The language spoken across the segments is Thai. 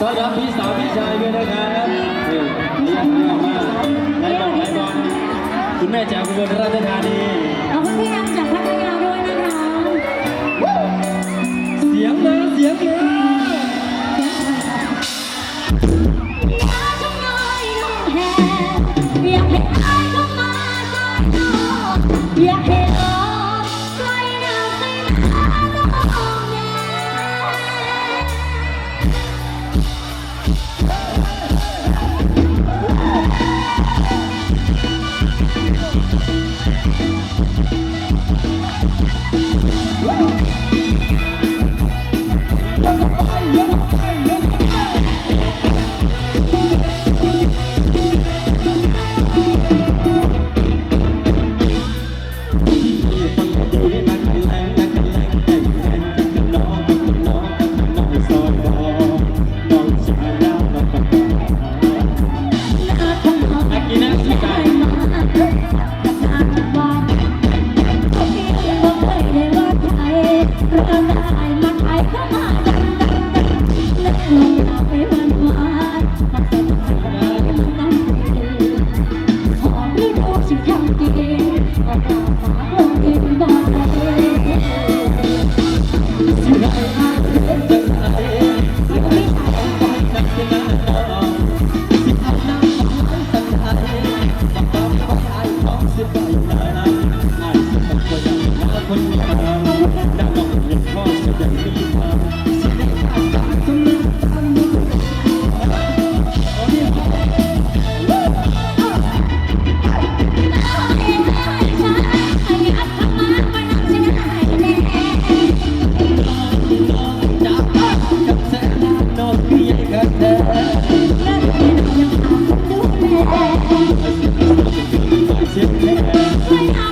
ต้อนรับพี่สาวพี่ชายด้วยนะครับ คนมีปัญหาดังกับเงินพ่อจะยังมี my eyes.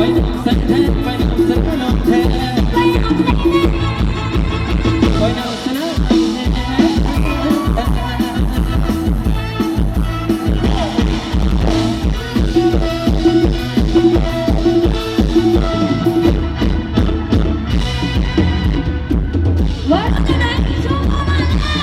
ไปสักแท้ไป